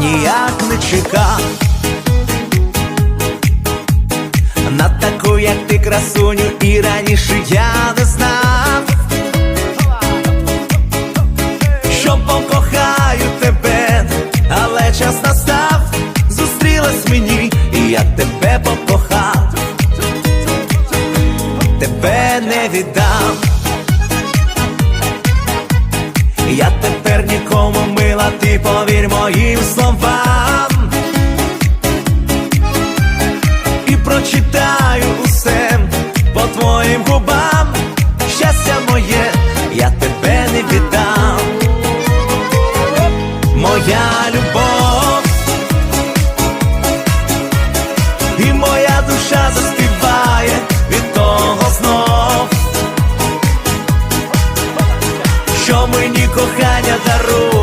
ніяк не чекав. На таку, як ти красуню, і раніше я не знав. Що покохаю тебе, але час настав, зустрілась мені, і я тебе покохав, тебе не віддам. Я тепер нікому сила, ти повір моїм словам, і прочитаю усе по твоїм губам, щастя моє, я тебе не віддам, моя любов, і моя душа заспіває від того знов, що мені кохання дарує.